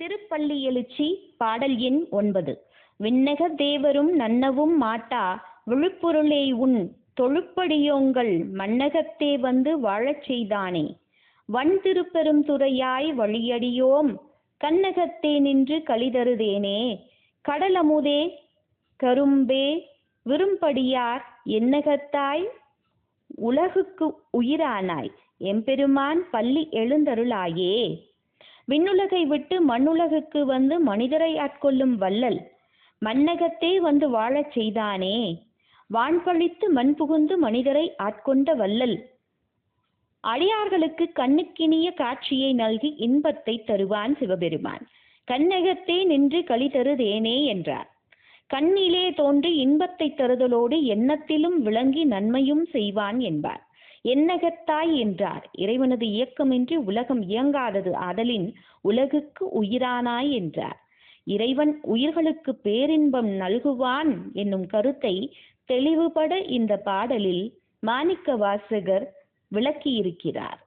திருப்பள்ளி எழுச்சி பாடல் எண் ஒன்பது. விண்ணக தேவரும் நன்னவும் மாட்டா விழுப்பொருளே உன் தொழுப்படியோங்கள் மண்ணகத்தே வந்து வாழச் செய்தானே. வன் திருப்பெரும் துறையாய் வழியடியோம் கண்ணகத்தே நின்று கலிதருதேனே கடலமுதே கரும்பே விரும்படியார் என்னகத்தாய்? உலகுக்கு உயிரானாய். எம்பெருமான் பள்ளி எழுந்தருளாயே. விண்ணுலகை விட்டு மண்ணுலகுக்கு வந்து மனிதரை ஆட்கொள்ளும் வள்ளல். மண்ணகத்தே வந்து வாழச் செய்தானே. வான் பழித்து மண் புகுந்து மனிதரை ஆட்கொண்ட வள்ளல். அடியார்களுக்கு கண்ணுக்கினிய காட்சியை நல்கி இன்பத்தை தருவான் சிவபெருமான். கண்ணகத்தே நின்று களி தருதேனே என்றார். கண்ணிலே தோன்றி இன்பத்தை தருதலோடு எண்ணத்திலும் விளங்கி நன்மையும் செய்வான் என்பார். என்னகத்தாய் என்றார். இறைவனது இயக்கமின்றி உலகம் இயங்காதது ஆதலின் உலகுக்கு உயிரானாய் என்றார். இறைவன் உயிர்களுக்கு பேரின்பம் நல்குவான் என்னும் கருத்தை தெளிவுபட இந்த பாடலில் மாணிக்க வாசகர் விளக்கியிருக்கிறார்.